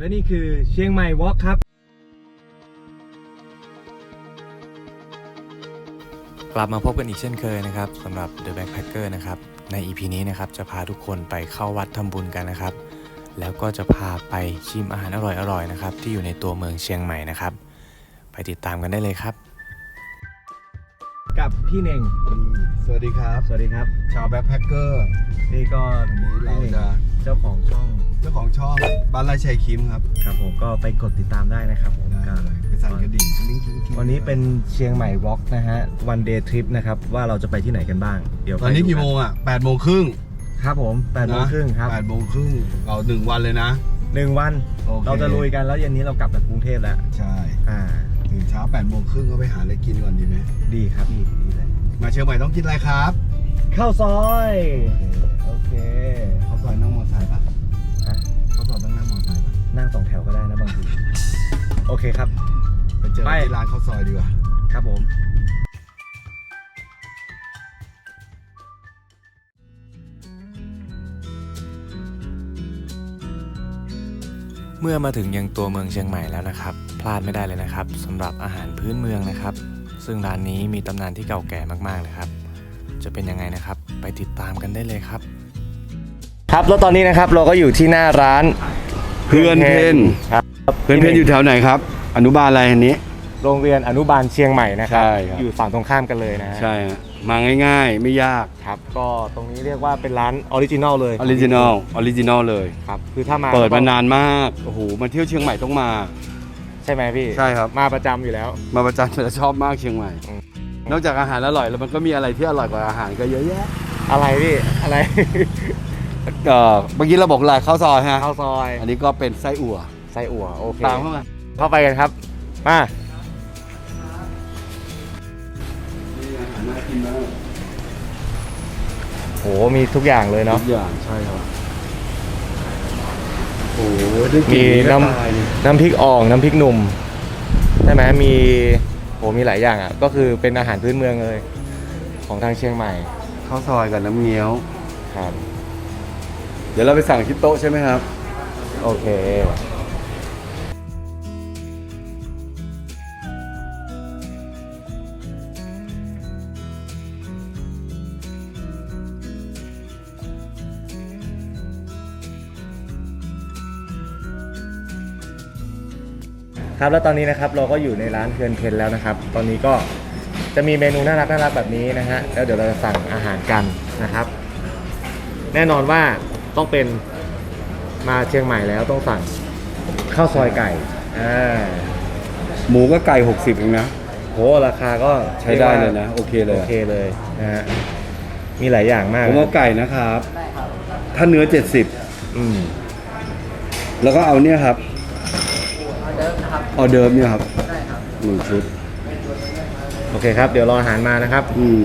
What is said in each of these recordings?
และนี่คือเชียงใหม่วอล์กครับ กลับมาพบกันอีกเช่นเคยนะครับสำหรับ The Backpacker นะครับ ใน EP นี้นะครับจะพาทุกคนไปเข้าวัดทำบุญกันนะครับ แล้วก็จะพาไปชิมอาหารอร่อยๆนะครับ ที่อยู่ในตัวเมืองเชียงใหม่นะครับ ไปติดตามกันได้เลยครับ กับพี่เน่ง สวัสดีครับ สวัสดีครับ ชาวแบ็คแพคเกอร์นี่ก็วันนี้เราจะ เจ้าของช่องเจ้าของช่องบ้านไร่ชัยคิมครับครับผมก็ไปกดติดตามได้นะครับผมได้ก็เลยไปสั่นกระดิ่งกิ้งกิ้งกิ้งวันนี้เป็นเชียงใหม่วอล์กนะฮะวันเดย์ทริปนะครับว่าเราจะไปที่ไหนกันบ้าง เดี๋ยวตอนนี้ไปดูกี่โมงอะ8โมงครึ่งครับผมแปดโมงครึ่งครับ8โมงครึ่งเราหนึ่งวันเลยนะ หนึ่งวัน โอเค เราจะลุยกันแล้วเย็นนี้เรากลับจากกรุงเทพแล้วใช่อ่า ตื่นเช้า8โมงครึ่งก็ไปหาอะไรกินก่อนดีไหมดีครับดีดีเลยมาเชียงใหม่ต้องกินอะไรครับ ข้าวซอย โอเค เขาซอยนั่งมอเตอร์ไซค์ปะฮะเขาซอยต้องนั่งมอเตอร์ไซค์ปะนั่งสองแถวก็ได้นะบางที โอเคครับ ไปเจอไปที่ร้านข้าวซอยดีกว่า ครับผม เมื่อมาถึงยังตัวเมืองเชียงใหม่แล้วนะครับ พลาดไม่ได้เลยนะครับสำหรับอาหารพื้นเมืองนะครับ ซึ่งร้านนี้มีตำนานที่เก่าแก่มากๆเลยครับ จะเป็นยังไงนะครับ ไปติดตามกันได้เลยครับ ครับแล้วตอนนี้นะครับเราก็อยู่ที่หน้าร้านเพื่อนเพนครับเพื่อนเพนอยู่แถวไหนครับ อนุบาลอะไรอันนี้ โรงเรียนอนุบาลเชียงใหม่นะครับ ใช่ครับ อยู่ฝั่งตรงข้ามกันเลยนะฮะใช่ฮะมาง่ายๆ ไม่ยากครับ ก็ตรงนี้เรียกว่าเป็นร้านออริจินอลเลยออริจินอลออริจินอลเลย ครับ คือถ้ามาเปิดก็มาต้องนานมากโอ้โหมาเที่ยวเชียงใหม่ต้องมา ใช่ไหมพี่ใช่ครับ มาประจำอยู่แล้ว มาประจันจะชอบมากเชียงใหม่ อืม นอกจากอาหารอร่อยแล้วมันก็มีอะไรที่อร่อยกว่าอาหารก็เยอะแยะ อะไรพี่อะไรเอ่อเมื่อกี้เราบอกลายข้าวซอยฮะข้าวซอยอันนี้ก็เป็นไส้อั่วไส้อั่วโอเคตามเข้ามาเข้าไปกันครับมานี่อาหารน่ากินมากโหมีทุกอย่างเลยเนาะทุกอย่างใช่ครับโอ้โหได้กมีลิ่นน้ก็ตายเลยำน้ำพริกอ่องน้ำพริกหนุ่มใช่ไหมมีโหมีหลายอย่างอะ ก็คือเป็นอาหารพื้นเมืองเลย ของทางเชียงใหม่ ข้าวซอยกับน้ำเงี้ยว ครับ เดี๋ยวเราไปสั่งที่โต๊ะใช่ไหมครับ โอเค ครับแล้วตอนนี้นะครับเราก็อยู่ในร้านเพื่อนเพนแล้วนะครับ ตอนนี้ก็ จะมีเมนูน่ารักน่ารักแบบนี้นะฮะแล้วเดี๋ยวเราจะสั่งอาหารกันนะครับ แน่นอนว่าต้องเป็นมาเชียงใหม่แล้วต้องสั่งข้าวซอยไก่อ่าหมูก็ไก่ 60เองนะ โหราคาก็ใช้ได้เลยนะ โอเคเลยโอเคเลยนะฮะมีหลายอย่างมากผมเอาไก่นะครับ ถ้าเนื้อ อืม70 แล้วก็เอาเนี่ยครับ ออเดิร์ฟเนี่ยครับหนึ่งชุด โอเคครับ เดี๋ยวรออาหารมานะครับ อืม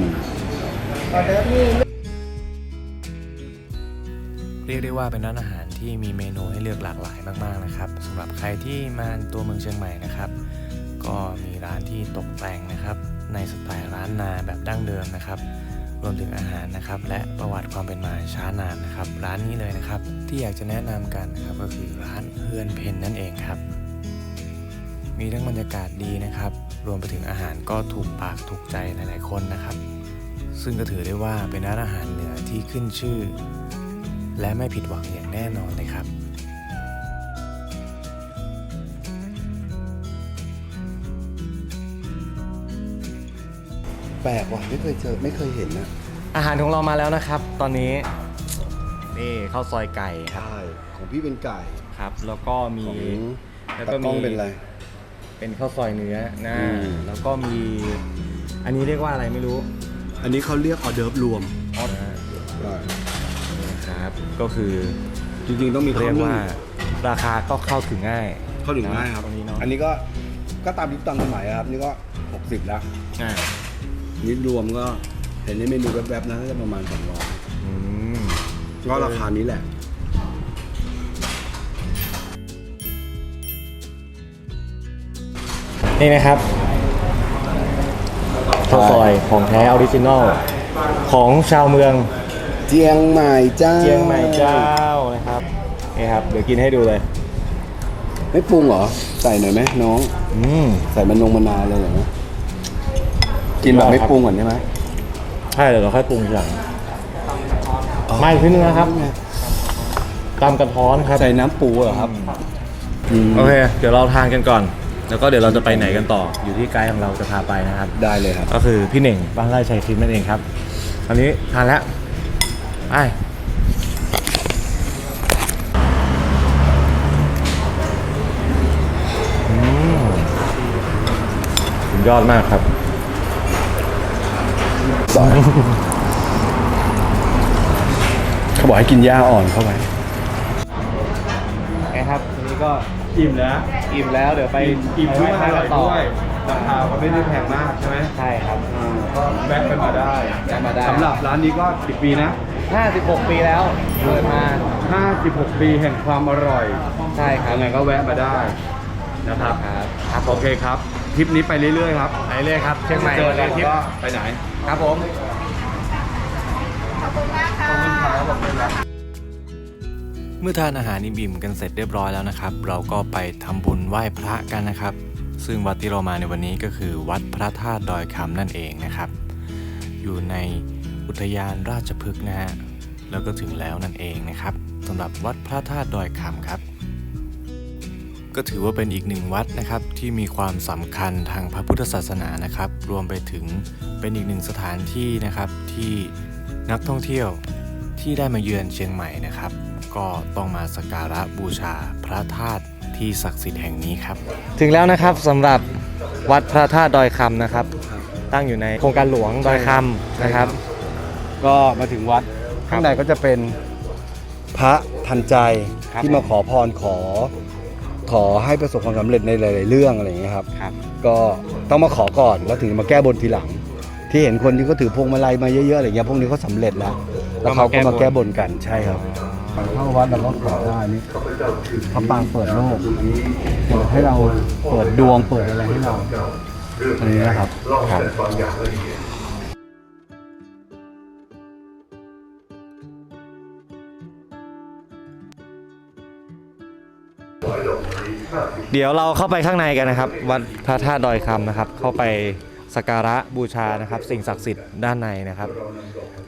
เรียกได้ว่าเป็นร้านอาหารที่มีเมนูให้เลือกหลากหลายมากๆนะครับสำหรับใครที่มาตัวเมืองเชียงใหม่นะครับ ก็มีร้านที่ตกแต่งนะครับ ในสไตล์ร้านนาแบบดั้งเดิมนะครับ รวมถึงอาหารนะครับ และประวัติความเป็นมาช้านานนะครับ ร้านนี้เลยนะครับ ที่อยากจะแนะนำกันนะครับ ก็คือร้านเฮือนเพนนั่นเองครับ มีทั้งบรรยากาศดีนะครับ รวมไปถึงอาหารก็ถูกปากถูกใจหลายๆคนนะครับ ซึ่งก็ถือได้ว่าเป็นร้านอาหารเหนือที่ขึ้นชื่อ และไม่ผิดหวังอย่างแน่นอนเลยครับแปลกว่ะไม่เคยเจอไม่เคยเห็นนะอาหารของเรามาแล้วนะครับ ตอนนี้นี่ข้าวซอยไก่ครับ ใช่ของพี่เป็นไก่ครับ แล้วก็มีของแล้วตะก็กล้องมีเป็นอะไร เป็นข้าวซอยเนื้อนะอืม แล้วก็มี อันนี้เรียกว่าอะไรไม่รู้อันนี้เขาเรียกออเดิร์ฟรวมนะครับ ก็คือจริงๆต้องมีเรียกข้ว่านึ่งราคาก็เข้าถึงง่ายเข้าถึงง่ายครับ ตรงนี้เนาะอันนี้ก็ก็ตามยุคตามสมัยอะครับ นี่ก็ 60 แล้วอ่านี่รวมก็เห็นในเมนูแวบๆนะน่าจะประมาณอืม200ก็ราคานี้แหละ นี่นะครับข้าวซอยของแท้ออริจินอลของชาวเมืองเจียงใหม่เจ้าเชียงใหม่เจ้านะครับนี่ครับ เดี๋ยวกินให้ดูเลย ไม่ปรุงเหรอ ใส่หน่อยไหมน้อง อืมใส่มันลงมะนาวเลยเหรอกินแบบไม่ปรุงก่อนใช่ไหมใช่เดี๋ยวเราค่อยปรุงทีหลังไม่ขึ้นงนะครับตำกระท้อนครับ ใส่น้ำปูเหรอครับมโอเค เดี๋ยวเราทานกันก่อน แล้วก็เดี๋ยวเราจะไปไหนกันต่อ อยู่ที่ไกด์ของเราจะพาไปนะครับ ได้เลยครับ ก็คือพี่เหน่งบ้านไร่ชัยคลิปนั่นเองครับตอนนี้ทานแล้วไปอืมสุดยอดมากครับเขาบอกให้กินหญ้าอ่อนเข้าไปไงครับทีนี้ก็ อิ่มแล้วอิ่มแล้วเดี๋ยวไปอิ่มไปด้วยไหว้อพร่ระอยต่อด้วยราคาก็ไม่ได้แพงมากใช่ไหมใช่ครับก็แวะกันมาได้แวะมาได้ สำหรับร้านนี้ก็ 10 ปีนะ 56 ปีแล้วเปิดมา56 ปีแห่งความอร่อยใช่ครับยังไงก็แวะมาได้นะครับ ครับครับผโอมเคครับ ทริปนี้ไปเรื่อยๆครับไปเรื่อยครับเชียงใหม่เจอวันกัอานทิตย์ก็ไปไหน ครับผม เมื่อทานอาหารอิ่มๆกันเสร็จเรียบร้อยแล้วนะครับ เราก็ไปทำบุญไหว้พระกันนะครับ ซึ่งวัดที่เรามาในวันนี้ก็คือวัดพระธาตุดอยคำนั่นเองนะครับ อยู่ในอุทยานราชพฤกษ์นะฮะแล้วก็ถึงแล้วนั่นเองนะครับสำหรับวัดพระธาตุดอยคำครับ ก็ถือว่าเป็นอีกหนึ่งวัดนะครับที่มีความสำคัญทางพระพุทธศาสนานะครับ รวมไปถึงเป็นอีกหนึ่งสถานที่นะครับที่นักท่องเที่ยวที่ได้มาเยือนเชียงใหม่นะครับ ก็ต้องมาสักการะบูชาพระธาตุที่ศักดิ์สิทธิ์แห่งนี้ครับ ถึงแล้วนะครับสำหรับวัดพระธาตุดอยคำนะครับ ตั้งอยู่ในโครงการหลวงดอยคำนะครับ ก็มาถึงวัดข้างในก็จะเป็นพระทันใจครับ ที่มาขอพรขอ ขอให้ประสบความสำเร็จในหลาย ๆ เรื่องอะไรอย่างเงี้ยครับ ครับ ก็ต้องมาขอก่อนแล้วถึงมาแก้บนทีหลัง ที่เห็นคนที่เขาถือพวงมาลัยมาเยอะ ๆ อะไรเงี้ยพวกนี้เขาสำเร็จแล้ว แล้วเขาก็มาแก้บนกันใช่ครับ เข้าวัดเราก็ขอได้นี่พระปางเปิดโลกเปิดให้เราเปิดดวงเปิดอะไรให้เราอันนี้นะครับครับเดี๋ยวเราเข้าไปข้างในกันนะครับ วัดพระธาตุดอยคำนะครับ เข้าไป สักการะบูชานะครับ สิ่งศักดิ์สิทธิ์ด้านในนะครับ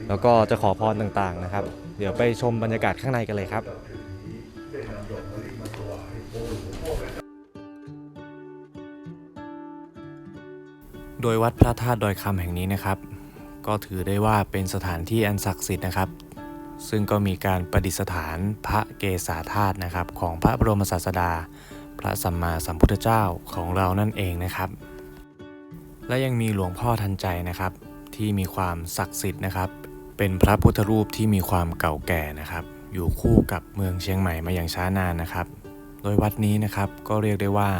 แล้วก็จะขอพรต่างๆนะครับ เดี๋ยวไปชมบรรยากาศข้างในกันเลยครับโดยวัดพระธาตุดอยคำแห่งนี้นะครับ ก็ถือได้ว่าเป็นสถานที่อันศักดิ์สิทธิ์นะครับ ซึ่งก็มีการประดิษฐานพระเกศาธาตุนะครับ ของพระบรมศาสดา พระสัมมาสัมพุทธเจ้าของเรานั่นเองนะครับ และยังมีหลวงพ่อทันใจนะครับ ที่มีความศักดิ์สิทธิ์นะครับ เป็นพระพุทธรูปที่มีความเก่าแก่นะครับ อยู่คู่กับเมืองเชียงใหม่มาอย่างช้านานนะครับ โดยวัดนี้นะครับก็เรียกได้ว่า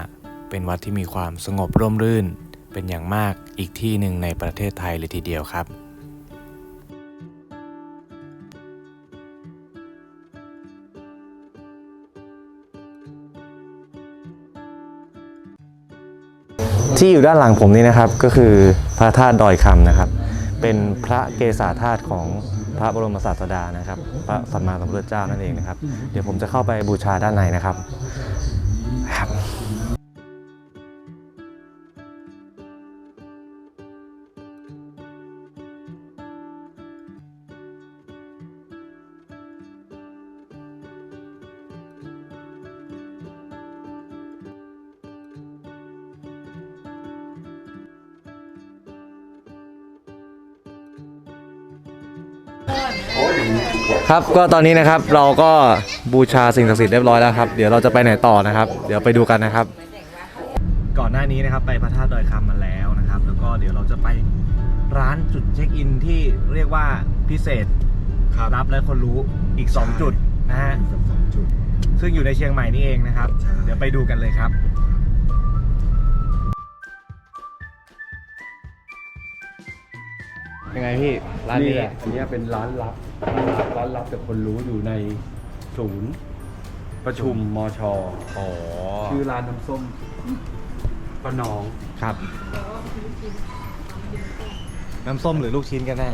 เป็นวัดที่มีความสงบร่มรื่น เป็นอย่างมากอีกที่หนึ่งในประเทศไทยเลยทีเดียวครับ ที่อยู่ด้านหลังผมนี่นะครับก็คือพระธาตุดอยคำนะครับ เป็นพระเกศาธาตุของพระบรมศาสดานะครับ พระสัมมาสัมพุทธเจ้านั่นเองนะครับ เดี๋ยวผมจะเข้าไปบูชาด้านในนะครับครับ ครับก็ตอนนี้นะครับเราก็บูชาสิ่งศักดิ์สิทธิ์เรียบร้อยแล้วครับเดี๋ยวเราจะไปไหนต่อนะครับ เดี๋ยวไปดูกันนะครับ ก่อนหน้านี้นะครับไปพระธาตุดอยคำมาแล้วนะครับ แล้วก็เดี๋ยวเราจะไปร้านจุดเช็คอินที่เรียกว่าพิเศษรับและคนรู้อีก 2 จุดนะฮะซึ่งอยู่ในเชียงใหม่นี่เองนะครับเดี๋ยวไปดูกันเลยครับ ยังไงพี่ร้านนี่นี้แหละอันเนี้ยเป็นร้านลับร้านลับร้านลับแต่คนรู้อยู่ในศูนย์ประชุมมชอ๋อชื่อร้านน้ำส้มป้าน้องครับ น้ำส้มหรือลูกชิ้นกันแน่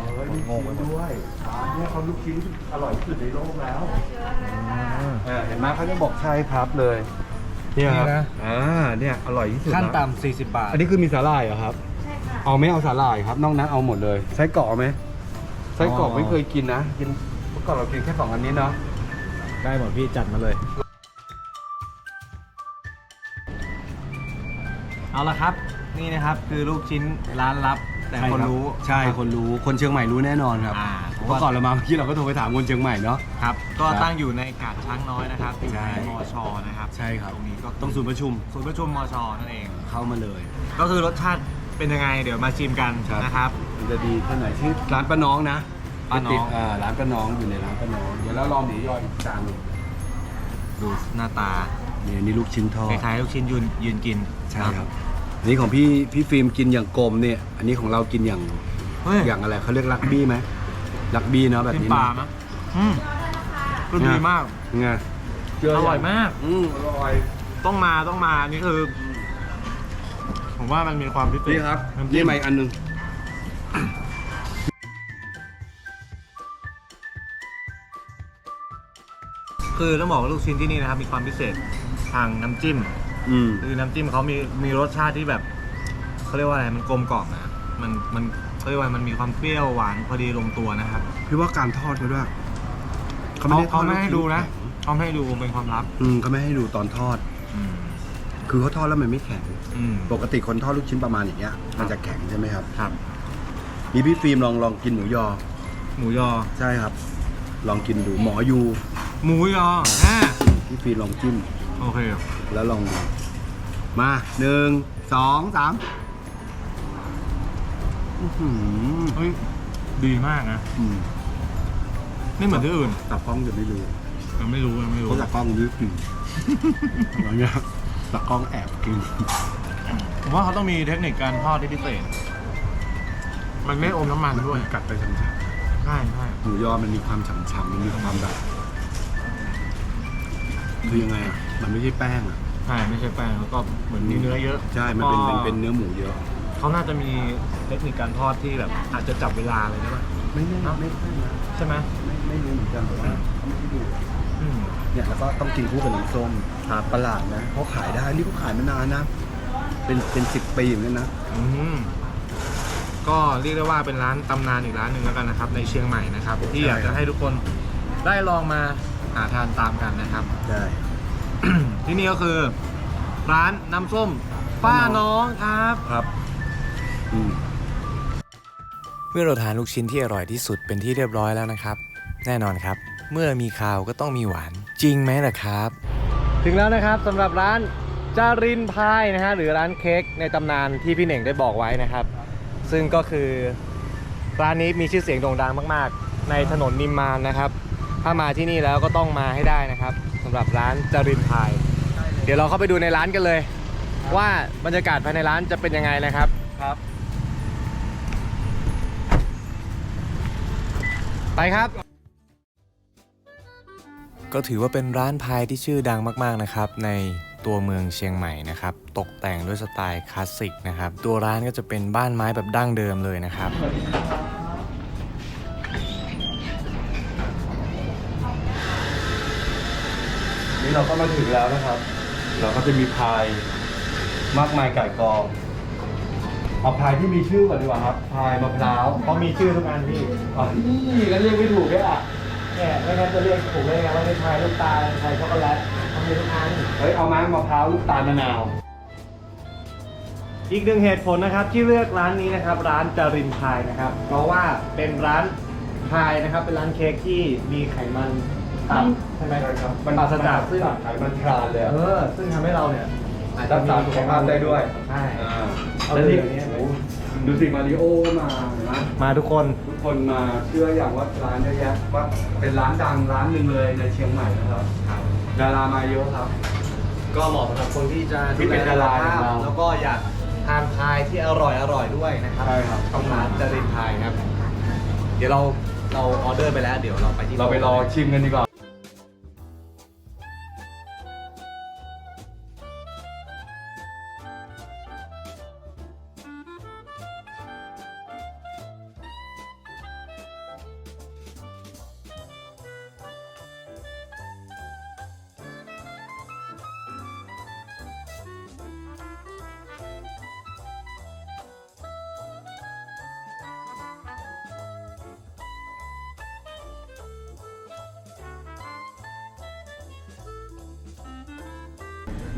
งงไปหมดด้วยร้านเนี้ยเขาลูกชิ้นอร่อยที่สุดในโลกแล้วอืมเออเห็นไหมเขาจะบอกใช่ครับเลยเนี่ยครับนี่นะอ่าเนี่ยอร่อยที่สุดขั้นละต่ำ40 บาท อันนี้คือมีสาหร่ายเหรอครับใช่ค่ะ เอาไม่เอาสาหร่ายครับนอกนั้นเอาหมดเลยไส้กรอกเอาไหมไส้กรอกอ๋อไม่เคยกินนะกินเมื่อก่อนเรากินแค่สองอันนี้เนาะได้หมดพี่จัดมาเลย เอาละครับ นี่นะครับคือลูกชิ้นร้านลับ แต่คนรู้ใช่คนรู้คนเชียงใหม่รู้แน่นอนครับอ่าเมื่อก่อนเรามาเมื่อกี้เราก็โทรไปถามคนเชียงใหม่เนาะ ครับ ก็ครับตั้งอยู่ในกาดช้างน้อยนะครับอยู่ใช่ ในมอชอนะครับใช่ครับตรงนี้ก็ต้องศูนย์ประชุมศูนย์ประชุมมอชอนั่นเอง เข้ามาเลย ก็คือรสชาติ เป็นยังไงเดี๋ยวมาชิมกันครับ นะครับ มันจะดีแค่ไหนชื่อร้านป้าน้องนะป้าน้อง ติดอ่าร้านป้าน้องอยู่ในร้านป้าน้อง เดี๋ยวเราลองหมูยออีกจานหนึ่งดูหน้าตานี่อันนี่ลูกชิ้นทอคดล้ายๆลูกชิ้นยืนยืนกินใช่ครับอันนี่ของพี่พี่ฟิล์มกินอย่างกลมเนี่ย อันนี้ของเรากินอย่างเฮ้ยอย่างอะไรเขาเรียกลักบี้ไหมลักบี้เนาะแบบกินนี้ปลานะมั้ยอืมก็ดีมาก ไงเจอร่อยมาก อืมอร่อย ต้องมาต้องมานี่คือ ผมว่ามันมีความพิเศษนี่ครับน้ำจิ้นี่มาอีกอันหนึงคือต้องบอกว่าลูกชิ้นที่นี่นะครับมีความพิเศษทางน้ำจิ้ม อืม คือน้ำจิ้มเขามีมีรสชาติที่แบบเขาเรียกว่าอะไรมันกลมกล่อมนะมันมันเขาเรียกว่ามันมีความเปรี้ยวหวานพอดีลงตัวนะครับพี่ว่าการทอดเขาด้วยเขาด้ทเขาอไม่ให้ลูกชิ้ดูนะเขาไม่ให้ดูเป็นความลับ อืมเขาไม่ให้ดูตอนทอด อืม คือเขาทอดแล้วมันไม่แข็ง อืม ปกติคนทอดลูกชิ้นประมาณอย่างเงี้ย มันจะแข็งใช่ไหมครับ ครับนี่พี่ฟิล์มลองลองกินหมูยอ หมูยอ ใช่ครับ ลองกินดูหมอยูหมูยออ่าพี่ฟิล์มลองจิ้ม โอเค แล้วลองดูมาหนึ่งสองสามอื้อหือเฮ้ย ดีมากนะ อืมไม่เหมือนที่อื่นตับกล้องจะไม่รู้ยังไม่รู้ยังไม่รู้เพราะตับกล้องนึกกินอะไรเงี้ย ตับกล้องแอบกิน ผมว่าเขาต้องมีเทคนิคการทอดที่พิเศษ มันไม่อมน้ำมันด้วย กัดไปช้ำใช่ใช่ๆหมูยอมันมีความฉ่ำๆมันมีความแบบคือยังไงอะ มันไม่ใช่แป้งอะใช่ไม่ใช่แป้งแล้วก็เหมือนมีเนื้อเยอะใช่ มันเป็นก็เป็นเป็นเนื้อหมูเยอะ เขาน่าจะมีเทคนิคการทอดที่แบบ อาจจะจับเวลาเลยได้ปะไม่แน่ไม่ใช่นะใช่ไหมไม่ไม่รู้เหมือนกันแต่ว่าเขาไม่ได้ดูอืม เนี่ยแล้วก็ต้องกินคู่กับน้ำส้มครับประหลาดนะเขาขายได้นี่เขาขายมานานนะ เป็นเป็นสิบปีเหมือนกันนะ อืมก็เรียกได้ว่าเป็นร้านตำนานอีกร้านหนึ่งแล้วกันนะครับ ในเชียงใหม่นะครับ ที่อยากจะให้ทุกคนได้ลองมาหาทานตามกันนะครับ ได้ ที่นี่ก็คือ ร้านน้ำส้มป้าน้องครับครับอืมเมื่อเราทานลูกชิ้นที่อร่อยที่สุดเป็นที่เรียบร้อยแล้วนะครับ แน่นอนครับ เมื่อมีข่าวก็ต้องมีหวาน จริงไหมล่ะครับ ถึงแล้วนะครับสำหรับร้านจารินพายนะฮะหรือร้านเค้กในตำนานที่พี่เหน่งได้บอกไว้นะครับ ซึ่งก็คือร้านนี้มีชื่อเสียงโด่งดังมาก ๆ ในถนนนิมมานนะครับ ถ้ามาที่นี่แล้วก็ต้องมาให้ได้นะครับสำหรับร้านจารินพาย เดี๋ยวเราเข้าไปดูในร้านกันเลย ว่าบรรยากาศภายในร้านจะเป็นยังไงนะครับครับ ไปครับ ก็ถือว่าเป็นร้านพายที่ชื่อดังมากๆนะครับ ในตัวเมืองเชียงใหม่นะครับ ตกแต่งด้วยสไตล์คลาสสิกนะครับ ตัวร้านก็จะเป็นบ้านไม้แบบดั้งเดิมเลยนะครับ นี่เราก็มาถึงแล้วนะครับ เราก็จะมีพายมากมายไก่ายกองเอาพายที่มีชื่อก่อนดีกว่าครับพายมะพร้าวเขามีชื่อทุกอันพี่อ๋อนี่ก็เรียกไม่ถูกเลยอะ เนี่ยไม่งั้นจะเรียกถูกได้ไงว่าเป็นพายลูกตาลพายช็อกโกแลตเขามีทุกอันเฮ้ยเอามามะพร้าวลูกตาลมะนาว อีกหนึ่งเหตุผลนะครับที่เลือกร้านนี้นะครับ ร้านจารินพายนะครับ เพราะว่าเป็นร้านพายนะครับ เป็นร้านเค้กที่มีไขมันต่ำใช่ไหมใช่ครับมันปราศจากซึ่งไขมันทรานเลยอะ เออซึ่งทำให้เราเนี่ยอาจจะรักษาสุขภาพได้ด้วย ใช่ อ่าเอาแล้วเลยนี่อย่างเงี้ยโอ้โหดูสิมาริโอมาเห็นไหมมาทุกคนทุก คนมาเชื่ออย่างว่าร้านเยอะแยะว่าเป็นร้านดังร้านหนึ่งเลยในเชียงใหม่นะครับดารามาเยอะครับ ก็เหมาะสำหรับคนที่จะที่เป็นดาราอย่างเราแล้วก็อยากทานพายที่อร่อยอร่อยด้วยนะครับใช่ครับ ต้องร้านจารินพายครับ เดี๋ยวเราเราออเดอร์ไปแล้ว เดี๋ยวเราไปที่เราไปรอชิมกันดีกว่า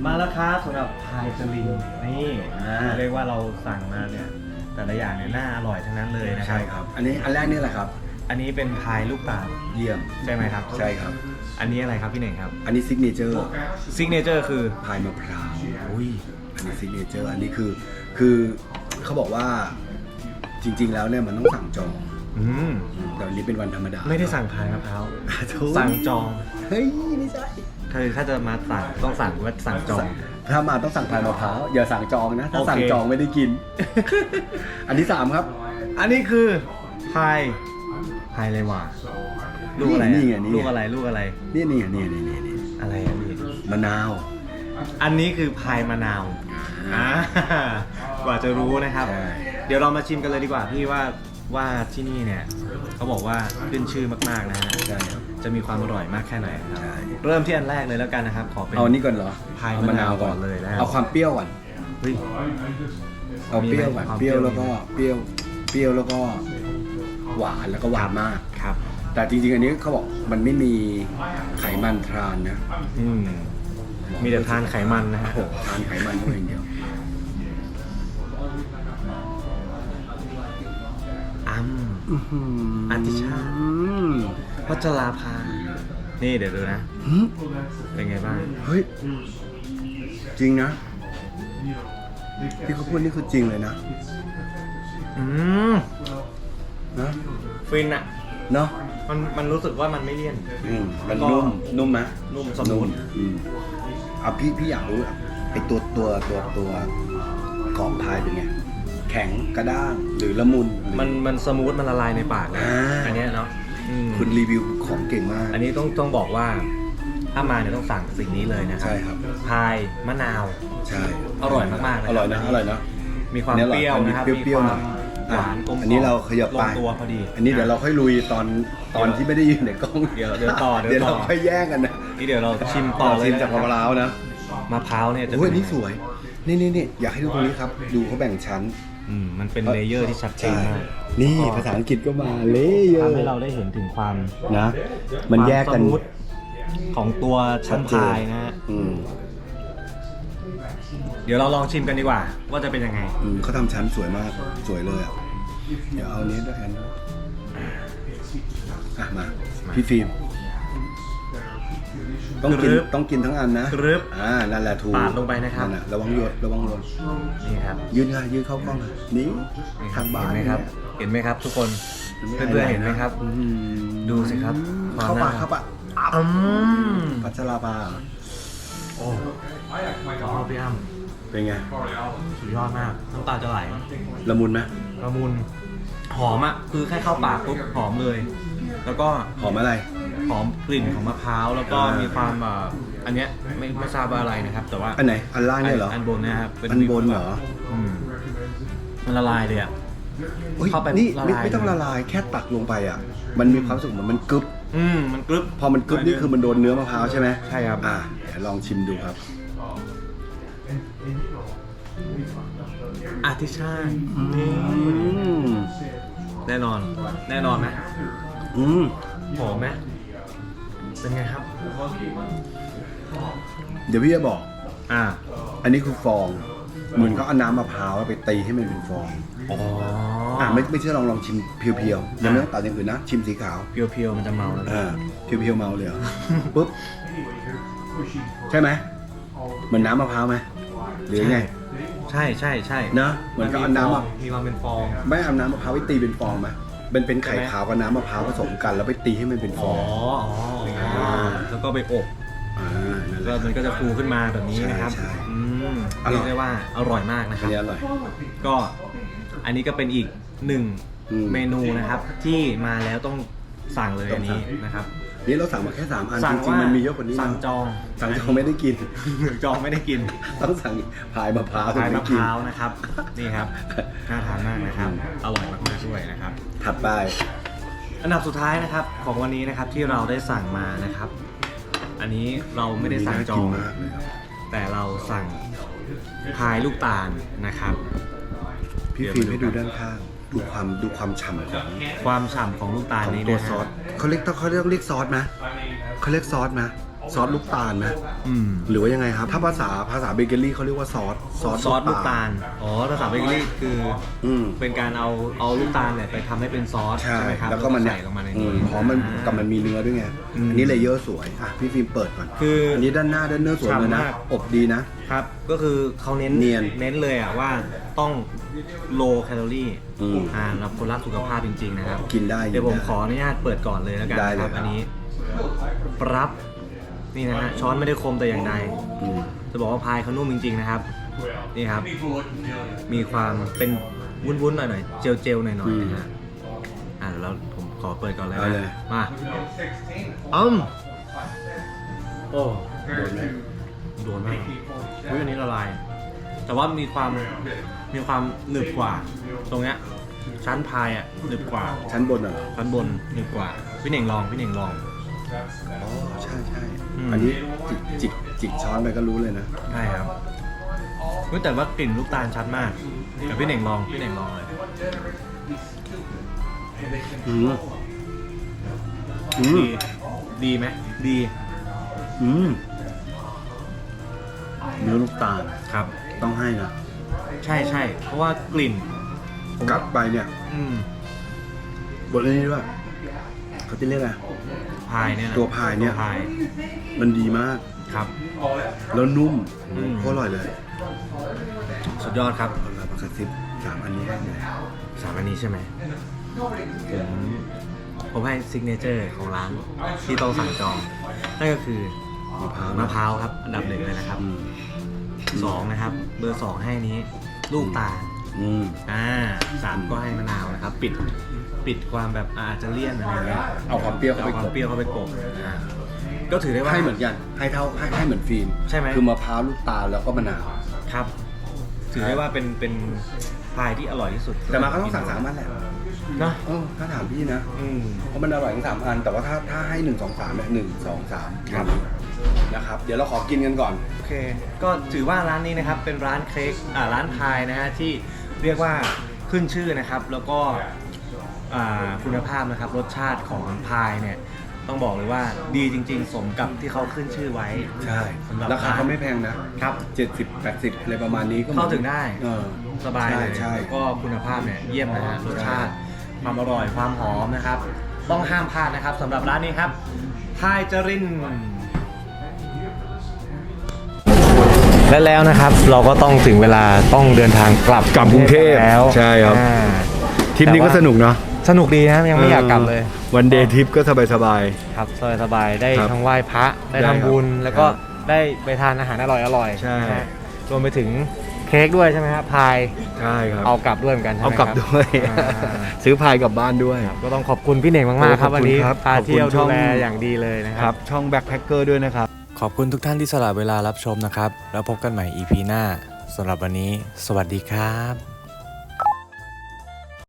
มาแล้วครับสำหรับพายสลิงนี่อ่าเรียกว่าเราสั่งมาเนี่ยแต่ละอย่างเนี่ยน่าอร่อยทั้งนั้นเลยนะครัใช่ครับ อันนี้อันแรกนี่แหละครับ อันนี้เป็นพายลูกตาลเยี่ยม ใช่ไหมครับใช่ครับ อันนี้อะไรครับพี่เน่งครับอันนี้ซิกเนเจอร์ซิกเนเจอร์คือพายมะพร้าว อุ้ย อันนี้ซิกเนเจอร์อันนี้คือคือเขาบอกว่าจริง ๆ แล้วเนี่ยมันต้องสั่งจองอืม แต่วันนี้เป็นวันธรรมดาไม่ได้สั่งพายมะพร้าวถูกสั่งจอง เฮ้ยไม่ใช่ คือถ้าจะมาสั่งต้องสั่งว่าสั่งจอง ถ้ามาต้องสั่งพายมะพร้าวอย่าสั่งจองนะ ถ้าโอเค สั่งจองไม่ได้กิน อันที่สามครับอันนี้คือพายพายอะไรวะลูกอะไรอะนี่ไงนี่ไงลูกอะไรลูกอะไรนี่นี่นี่นี่นี่นี่อะไรอะพี่มะนาว อันนี้คือพายมะนาวอ่ากว่าจะรู้นะครับ ใช่ เดี๋ยวเรามาชิมกันเลยดีกว่าพี่ว่า ว่าที่นี่เนี่ยเขาบอกว่าขึ้นชื่อมากๆนะฮะใช่ครับ จะมีความอร่อยมากแค่ไหนนะครับ ใช่ เริ่มที่อันแรกเลยแล้วกันนะครับ ขอเป็นเอาอันนี้ก่อนเหรอพายเอมะนาวก่อนเลยนะเอาความเปรี้ยวก่อนเฮ้ย เอาเปรี้ยวก่อนมีไหมความเปรี้ยวเปรี้ยวแล้วก็เปรี้ยวเปรี้ยวแล้วก็หวานแล้วก็หวานมาก ครับ แต่จริงๆอันนี้เขาบอกมันไม่มีไขมันทรานนะอืมมีแต่ทานไขมันนะฮะโอ้โหทานไขมันเท่านั้นอย่างเดียว อ้ำอันติชาติพัชราภา นี่เดี๋ยวดูนะหืมเป็นไงบ้าง เฮ้ย จริงนะ ที่เขาพูดนี่คือจริงเลยนะ อืมนะฟินอะเนาะมันมันรู้สึกว่ามันไม่เลี่ยน อืมมันก็นุ่ม นุ่มไหมนุ่มสมูทอืมอะพี่พี่อยากรู้อะไอตัวตัวตัวตัวกรอบพายเป็นไง แข็งกระด้างหรือละมุนหรือ มันมันสมูทมันละลายในปากเลยอ่า อันเนี้ยเนาะอืมคุณรีวิวของเก่งมาก อันนี้ต้องต้องบอกว่าถ้ามาเนี่ยต้องสั่งสิ่งนี้เลยนะครัใช่ครับ พายมะนาว ใช่อร่อยมากๆนะครับ อร่อยนะอร่อยนะ มีความอันเปนี้รี้ยวอร่อยนะครับอันนี้มีเปรี้ยวคๆหน่วาอมยหวานกลมอันนี้เราขยับลไปงตัวพอดีอันนี้เดี๋ยวเราค่อยลุยตอนตอนที่ไม่ได้ยืนในกล้องเดี๋ยวเดี๋ยวต่อเดี๋ยวเดี๋ยวต่อเราค่อยแย่งกันนะนี่เดี๋ยวเราชิมต่อเลยชิมนะจากมะพร้าวนะ มะพร้าวเนี่ยจะโอ้ยเป็อันนี้สวย นี่นี่นี่อยากให้ดูตรงนี้ครับ ดูเขาแบ่งชั้น อืมมันเป็นเลเยอร์ที่ชัดเจนมากนี่ภาษาอังกฤษก็มาเลเยอร์ทำให้เราได้เห็นถึงความนะ มันแยกกัน ความสมูทของตัวชั้นชัดเจนพายนะฮะอืมเดี๋ยวเราลองชิมกันดีกว่า ว่าจะเป็นยังไง อืมเขาทำชั้นสวยมาก สวยเลยอะ เดี๋ยวเอานี้ด้วยกันอะมา พี่ฟิล์ม ต้องกินกรึบต้องกินทั้งอันนะกรึบอ่านั่นแหละถูกปาดลงไปนะครับ นั่นน่ระวังหยดระวังหล่นนี่ครับยืนค่ะยืนเข้ากล้องค่ะนี่นี่คทารับงบ้าเห็นนไหมครับ เห็นไหมครับ ทุกคนเพื่อนๆเห็นไหมครับอืมดูสิครับความเข้าปากน่าเข้าปากอืมพัชราภาโอ้ขอพี่อ้ำเป็นไงสุดยอดมากน้ำตาจะไหลละมุนไหมละมุนหอมอะคือแค่เข้าปากปุ๊บหอมเลย แล้วก็หอมอะไร หอมกลิ่นของมะพร้าวแล้วก็อ่ามีมีความแบบอันเนี้ยไม่ไม่ทราบว่าอะไรนะครับ แต่ว่าอันไหนอันล่างเนี่ยเหรออันบนเนะครับเป็อันบนเหรอ อืมมันละลายเลยอะ เฮ้ยเข้าไปนี่ละไม่ลาย ไม่ต้องละลายแค่ตักลงไปอะ มันมีความรู้สึกเหมือนมันกรึบอืมมันกรึบ พอมันกรึบนี่คือมันโดนเนื้อมะพร้าวใช่ไหมใช่ครับ อ่าเดี๋ยวลองชิมดูครับ อาทิชาตินี่อืมแน่นอน แน่นอนไหมอืมหอมไหม เป็นไงครับ เดี๋ยวพี่จะบอก อ่า อันนี้คือฟอง เหมือนเขาเอาน้ำมะพร้าวไปตีให้มันเป็นฟอง อ๋ออ่าไม่ไม่เชื่อลองลองชิมเพียวๆยังไม่ต้องตัดอย่างอื่นนะ ชิมสีขาวเพียวๆมันจะเมาแล้วนะอ่าเพียวๆเมาเลยเหรอ ปุ๊บ ใช่ไหมเหมือนน้ำมะพร้าวไหมหรือไง ใช่ใช่ใช่นะเหมือนกับเอาน้ำฟอะงมีความเป็นฟอง ไม่เอาน้ำมะพร้าวไปตีเป็นฟองไหม เป็นเป็นไข่ใช่ไหมขาวกับน้ำมะพร้าวผสมกัน แล้วไปตีให้มันเป็นฟอ๋อองอ๋ออ๋อแล้วก็ไปอบอ่านั่นแหก็ละ มันก็จะฟูขึ้นมาแบบนี้นะครับใช่ใช่อืมอร่อย เรียกได้ว่าอร่อยมากนะคอัรับนนี้อร่อย ก็อันนี้ก็เป็นอีกหนึ่งอืมเมนูนะครับ ที่มาแล้วต้องสั่งเลยต้อัองนสั่นี้ง นะครับ นี่เราสั่งมาแค่สามอันสั่จงริงว่าๆมันมีเยอะกว่านี้สั่งนะจองสั่งจองไม่ได้กินจองไม่ได้กินต้องสั่งพายมะพร้าวพายถึงมะได้พกินร้าวนะครับ นี่ครับน่าทานมากนะครับ อร่อยมากๆด้วยนะครับ ถัดไป อันดับสุดท้ายนะครับ ของวันนี้นะครับที่เราได้สั่งมานะครับ อันนี้เราไม่ได้สั่งจองน่ากินมากเลยครับแต่เราสั่งพายลูกตาลนะครับ พี่ฟิล์มให้ดูด้านข้าง ดูความดูความฉ่ำของความฉ่ำของลูกตาลของนี้ตัวนะฮะซอสเขาเรียกเขาเรียกเรียกซอสไหมเขาเรียกซอสไหมซอสลูกตาลไหมอืมหรือว่ายังไงครับ ถ้าภาษาภาษาเบเกอรี่เขาเรียกว่าซอสซอสซอสลูกตาลอ๋อภาษาเบเกอรี่คืออืม เป็นการเอาเอาลูกตาลเนี่ยไปทำให้เป็นซอสใช่ไหมครับแล้วก็มันเนี่ยใส่ลงมาในอืนี้มหอมมันกับมันมีเนื้อด้วยไง อืมอันนี้เลเยอร์สวย อะ พี่ฟิล์มเปิดก่อน คือออันนี้ด้านหน้าด้านเนื้อสวยเลยนะฉ่ำมาก อบดีนะ ครับ ก็คือเขาเน้นเนียนเน้นเลยอะว่าต้อง low calorie อืมอ่าสำหรับคนรักสุขภาพจริงๆนะครับกินได้เดี๋ยวผมกินได้ขออนุญาตเปิดก่อนเลยแล้วกันได้นะครับเลยอันนี้ปรับนี่นะฮะช้อนไม่ได้คมแต่อย่างใด อืม จะบอกว่าพายเขานุ่มจริงๆนะครับ นี่ครับ มีความเป็นวุ้นๆหน่อยๆ เจลๆหน่อยๆนะฮะอ่าแล้วผมขอเปิดก่อนเลยเอานะเลยมาอืมโอ้โดนไหมโดนมาก อุ้ยอันนี้ละลาย แต่ว่ามีความมีความหนึบกว่า ตรงเนี้ยชั้นพายอะหนึบกว่าชั้นบนอะเหรอชั้นบนหนึบกว่าพี่เน่งลองพี่เน่งลอง อ๋อใช่ใช่อืม อันนี้จิกจิกจิกช้อนไปก็รู้เลยนะ ใช่ครับเฮ้ยแต่ว่ากลิ่นลูกตาลชัดมากแต่พี่เน่งลองพี่เน่งลองเลยอืมอืมดีดีไหมดีอืม เนื้อลูกตาลครับ ต้องให้นะใช่ใช่เพราะว่ากลิ่นผมกัดไปเนี่ยอืมบนนี้ด้วยเขาจะเรียกอะไรพายเนี่ยนะตัวพายเนี่ยตัวพายมันดีมากครับ แล้วนุ่มอืม โคตรอร่อยเลยสุดยอดครับเอาละมากระซิบสามอันนี้ให้เลยสามอันนี้ใช่ไหมผมผมให้ซิกเนเจอร์ของร้านที่ต้องสั่งจองนั่นก็คือ มะพร้าวมะพร้าวครับ อันดับหนึ่งเลยนะครับอืมสองนะครับ เบอร์สองให้อันนี้ ลูกตาลอืมอ่าสามก็ให้มะนาวนะครับ ปิดปิดความแบบอาจจะเลี่ยนอะไรเงี้ยเอาความเปรี้ยวเข้าไปเอาคกวามบเปรี้ยวเข้าไปกบอ่าก็ถือได้ว่า ให้เหมือนกันให้เท่าให้ให้เหมือนฟิล์มใช่ไหม คือมะพร้าวลูกตาลแล้วก็มะนาว ครับ ถือได้ว่าเป็นเป็นพายที่อร่อยที่สุดแต่มาก็ต้องสั่งสามอันแหละเนาะเออถ้าถามพี่นะอืม เพราะมันอร่อยทั้งสามอัน แต่ว่าถ้าถ้าให้หนึ่งสองสามเนี่ยหนึ่งสองสามครับ นะครับ เดี๋ยวเราขอกินกันก่อน โอเค ก็ถือว่าร้านนี้นะครับเป็นร้านเค้กอ่าร้านพายนะฮะที่เรียกว่าขึ้นชื่อนะครับ แล้วก็อ่าคุณภาพนะครับรสชาติของพายเนี่ยต้องบอกเลยว่าดีจริง ๆ สมกับที่เขาขึ้นชื่อไว้ใช่สำหรับราคาเขาไม่แพงนะครับ เจ็ดสิบแปดสิบอะไรประมาณนี้ก็หมือนเข้าถึงได้ เออสบายเลยใช่แล้วก็คุณภาพเนี่ยเยี่ยมนะฮะรสชาติ ความอร่อยความหอมนะครับ ต้องห้ามพลาดนะครับสำหรับร้านนี้ครับพายจริน และแล้วนะครับเราก็ต้องถึงเวลาต้องเดินทางกลับกลับกรุงเทพแล้วใช่ครับ อ่าทริปนี้ก็แต่ว่าสนุกเนาะสนุกดีนะยังไม่อยากกลับเลยวันเดย์ทริปก็สบายสบาย ครับสบายสบายๆได้ครับทั้งไหว้พระได้ได้ทำบุญครับแล้วก็ครับได้ไปทานอาหารอร่อยอร่อยๆใช่ นะฮะรวมไปถึง เค้กด้วยใช่ไหมครับพายๆใช่ครับ เอากลับด้วยเหมือนกันใช่เอาไหมกลับครับด้วย อ่า ซื้อพายกลับบ้านด้วย ก็ต้องขอบคุณพี่เน่งมากๆครับขอบคุณวันนี้ครับพาเที่ยวขอบคุณช่ดูอง แลอย่างดีเลยนะคครัรับ บ ช่องแบ็คแพคเกอร์ด้วยนะครับ ขอบคุณทุกท่านที่สละเวลารับชมนะครับ แล้วพบกันใหม่ EP หน้าสำหรับวันนี้ สวัสดีครับ